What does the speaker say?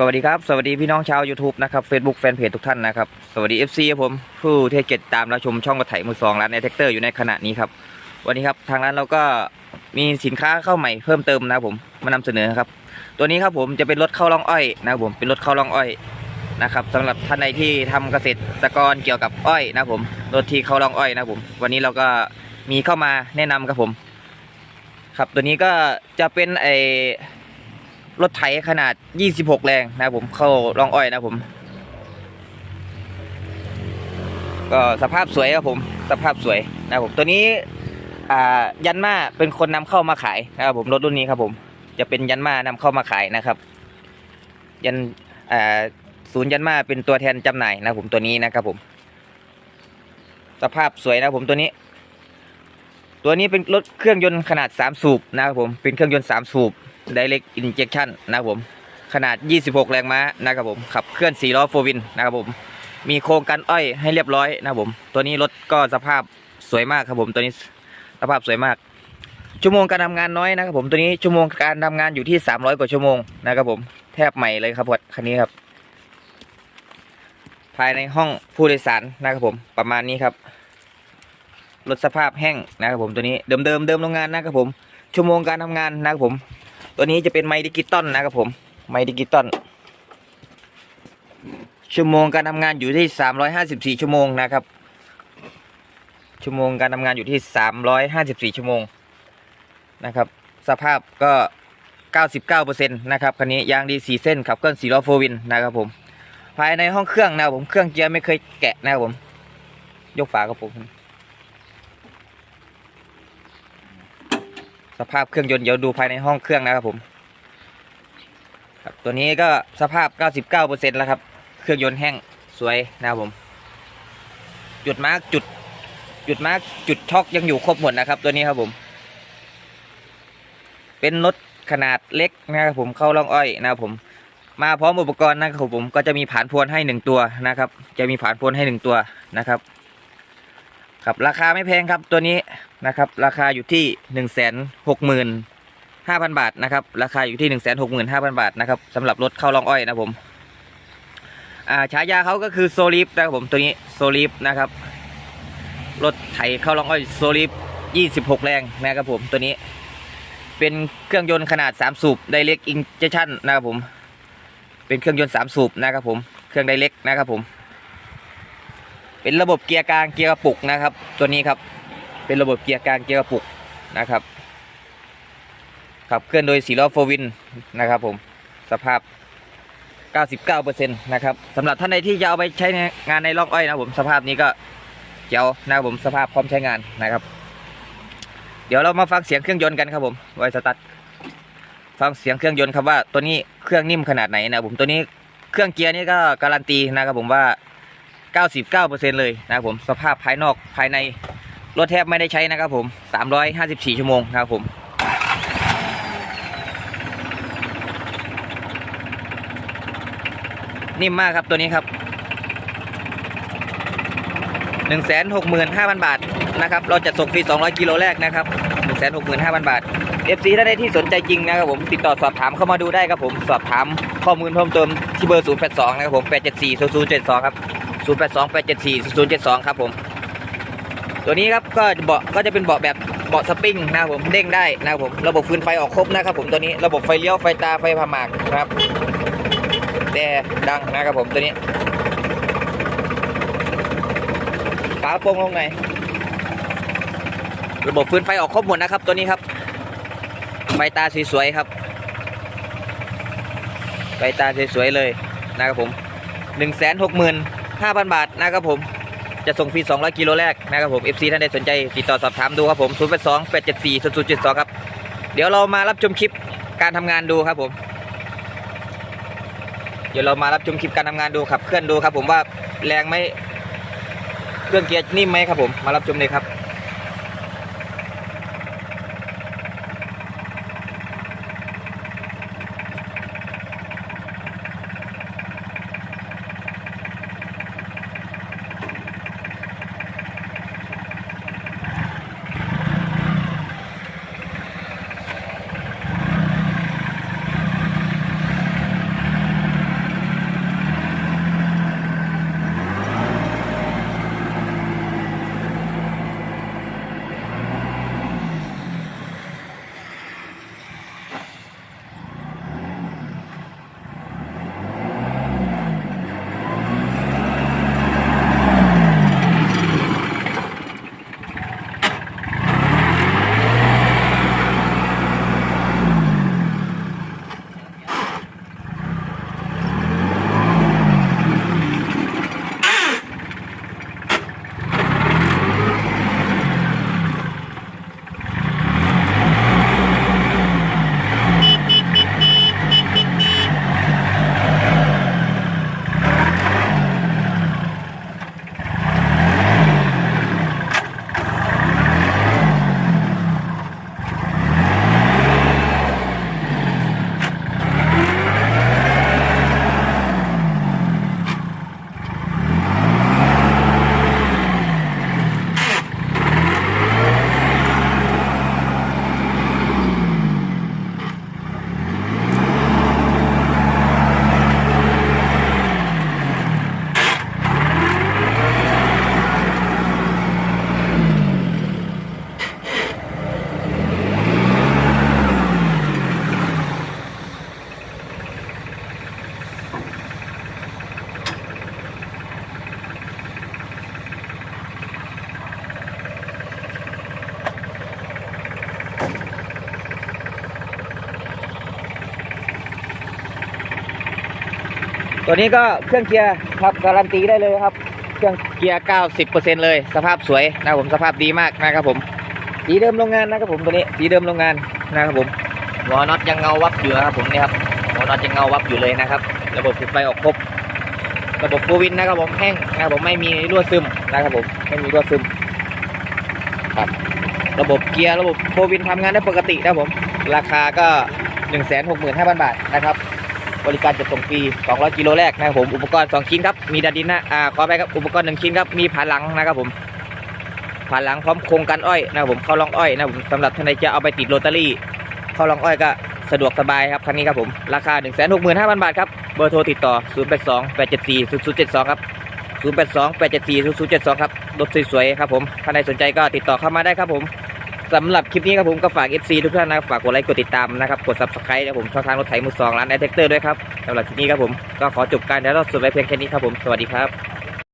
สวัสดีครับ สวัสดีพี่น้องชาว YouTube นะครับ Facebook แฟนเพจทุกท่านนะครับ สวัสดี FC ครับผมผู้ที่เกตตามรับชมช่องกระไถมือสองร้านในแท็กเตอร์อยู่ในขณะนี้ครับวันนี้ครับทางร้านเราก็มีสินค้าเข้าใหม่เพิ่มเติมนะครับผมมานำเสนอครับ ตัวนี้ครับผมจะเป็นรถเข้าร่องอ้อยนะครับผมเป็นรถเข้าร่องอ้อยนะครับสำหรับท่านใดที่ทำเกษตรกรเกี่ยวกับอ้อยนะครับผมรถที่เข้าร่องอ้อยนะครับผม วันนี้เราก็มีเข้ามาแนะนำครับผม ครับตัวนี้ก็จะเป็นไอ รถไถขนาด 26 แรงนะผมเข้าร่องอ้อยนะผม ก็สภาพสวยครับผม สภาพสวยนะผมตัวนี้ยันมาเป็นคนนำเข้ามาขายนะครับผมรถรุ่นนี้ครับผม จะเป็นยันมานำเข้ามาขายนะครับ ยันศูนย์ยันมาเป็นตัวแทนจำหน่ายนะผมตัวนี้นะครับผม สภาพสวยนะผมตัวนี้ ตัวนี้เป็นรถเครื่องยนต์ขนาด 3 สูบนะครับผม เป็นเครื่องยนต์ 3 สูบ Direct Injection นะครับผม ขนาด 26 แรงม้านะครับผม ขับเคลื่อน 4 ล้อโฟวินนะครับผม มีโครงกันอ้อยให้เรียบร้อยนะครับผม ตัวนี้รถก็สภาพสวยมากครับผม ตัวนี้สภาพสวยมาก ชั่วโมงการทำงานน้อยนะครับผม ตัวนี้ชั่วโมงการทำงานอยู่ที่ 300 กว่าชั่วโมงนะครับผม แทบใหม่เลยครับคันนี้ครับ ภายในห้องผู้โดยสารนะครับผม ประมาณนี้ครับ รถสภาพแห้งนะครับผมตัวนี้เดิมเดิมเดิมโรงงานนะครับผมชั่วโมงการทำงานนะครับผม ตัวนี้จะเป็นไมดิจิตอลนะครับผมไมดิจิตอลชั่วโมงการทำงานอยู่ที่354ชั่วโมงนะครับ ชั่วโมงการทำงานอยู่ที่354ชั่วโมงนะครับ สภาพก็99%นตนะครับคันนี้ยางดี4เส้นขับเคลื่อน4ล้อโฟวินนะครับผมภายในห้องเครื่องนะครับผมเครื่องเกียร์ไม่เคยแกะนะครับผม ยกฝากระโปรง สภาพเครื่องยนต์เดี๋ยวดูภายในห้องเครื่องนะครับผมครับตัวนี้ก็สภาพ 99%แล้วครับ เครื่องยนต์แห้งสวยนะครับผม จุดมาร์กจุด จุดมาร์กจุดช็อคยังอยู่ครบหมดนะครับ ตัวนี้ครับผม เป็นรถขนาดเล็กนะครับผมเข้าร่องอ้อยนะครับผมมาพร้อมอุปกรณ์นะครับผมก็จะมีผานพวนให้หนึ่งตัวนะครับ จะมีผานพวนให้หนึ่งตัวนะครับ ครับราคาไม่แพงครับตัวนี้นะครับ ราคาอยู่ที่หนึ่งแสนหกหมื่นห้าพันบาทนะครับ ราคาอยู่ที่หนึ่งแสนหกหมื่นห้าพันบาทนะครับสำหรับรถเข้าร่องอ้อยนะผมอ่าฉายาเขาก็คือโซลิฟนะครับผมตัวนี้โซลิฟนะครับรถไถเข้าร่องอ้อยโซลิฟยี่สิบหกแรงนะครับผมตัวนี้ เป็นเครื่องยนต์ขนาดสามสูบไดเ c กอินเจชั่นนะครับผมเป็นเครื่องยนต์สามสูบนะครับผมเครื่องไดเ c กนะครับผม เป็นระบบเกียร์กลางเกียร์กระปุกนะครับ ตัวนี้ครับเป็นระบบเกียร์กลางเกียร์กระปุกนะครับขับเคลื่อนโดยสีล้อโฟวินนะครับผมสภาพ 99%นะครับสำหรับท่านใดที่จะเอาไปใช้งานในร่องอ้อยนะผมสภาพนี้ก็เจ๋วนะครับผมสภาพพร้อมใช้งานนะครับ เดี๋ยวเรามาฟังเสียงเครื่องยนต์กันครับผมไวสตาร์ทฟังเสียงเครื่องยนต์ครับว่าตัวนี้เครื่องนิ่มขนาดไหนนะผมตัวนี้เครื่องเกียร์นี่ก็การันตีนะครับผมว่า 99%เลยนะครับผมสภาพภายนอกภายในรถแทบไม่ได้ใช้นะครับผม 354 ชั่วโมงนะครับผมนิ่มมากครับตัวนี้ครับ 165,000 บาทนะครับ เราจะส่งฟรี 200 กิโลแรกนะครับ 165,000 บาท FC ถ้าได้ที่สนใจจริงนะครับผม ติดต่อสอบถามเข้ามาดูได้ครับผม สอบถามข้อมูลเพิ่มเติมที่เบอร์ 082 นะครับผม 874 0072 ครับ 082 874 072 ครับผม ตัวนี้ครับก็เบาะก็จะเป็นเบาะแบบเบาะสปริงนะครับผมเด้งได้นะครับผมระบบฟืนไฟออกครบนะครับผมตัวนี้ระบบไฟเลี้ยวไฟตาไฟผ่าหมากนะครับแต่ดังนะครับผมตัวนี้ฝาโปรงลงไหนระบบฟืนไฟออกครบหมดนะครับตัวนี้ครับไฟตาสวยๆครับไฟตาสวยๆเลยนะครับผม1 6 5 0 0 0 บาทนะครับผมจะส่งฟรี 200 กิโลแรกนะครับผม FC ท่านใดสนใจติดต่อสอบถามดูครับผม0 8 2 8 7 4 0 0 7 2 ครับ เดี๋ยวเรามารับชมคลิปการทำงานดูครับผม เดี๋ยวเรามารับชมคลิปการทำงานดูขับเคลื่อนดูครับผมว่าแรงไหมเครื่องเกียร์นิ่มไหมครับผม มารับชมเลยครับ ตัวนี้ก็เครื่องเกียร์ครับการันตีได้เลยครับ เครื่องเกียร์ 90%เลย สภาพสวยนะครับผมสภาพดีมากนะครับผมสีเดิมโรงงานนะครับผมตัวนี้สีเดิมโรงงานนะครับผมหัวน็อตยังเงาวับอยู่นะครับผมนี่ครับหัวน็อตยังเงาวับอยู่เลยนะครับ ระบบปิดไฟออกครบ ระบบโฟวินนะครับผมแห้งนะครับผมไม่มีรั่วซึมนะครับผมไม่มีรั่วซึมครับระบบเกียร์ระบบโฟวินทำงานได้ปกตินะครับผมราคาก็ 1 6 5 0 0 0 บาทนะครับ บริการจัดส่งฟรี200กิโลแรกนะครับผม อุปกรณ์ 2 ชิ้นครับ มีดาดินนะ อ่า ขอไปครับ อุปกรณ์ 1 ชิ้นครับ มีผาหลังนะครับผม ผาหลังพร้อมโครงกันอ้อยนะครับผม เข้าลองอ้อยนะครับผมสำหรับท่านใดจะเอาไปติดโรตารี่ เข้าลองอ้อยก็สะดวกสบายครับคันนี้ครับผม ราคา 1 6 5 0 0 0 บาทครับ เบอร์โทรติดต่อ 0 8 2 8 7 4 0 0 7 2 ครับ0 8 2 8 7 4 0 0 7 2 ครับ รถสวยๆครับผมท่านใดสนใจก็ติดต่อเข้ามาได้ครับผม สำหรับคลิปนี้ครับผมก็ฝาก FC ทุกท่านนะครับฝากกดไลค์กดติดตามนะครับกด Subscribe นะครับผมช่องทางรถไถมือสองร้านแอเทคเตอร์ด้วยครับสำหรับคลิปนี้ครับผมก็ขอจบการถ่ายทอดสดไว้เพียงแค่นี้ครับผมสวัสดีครับ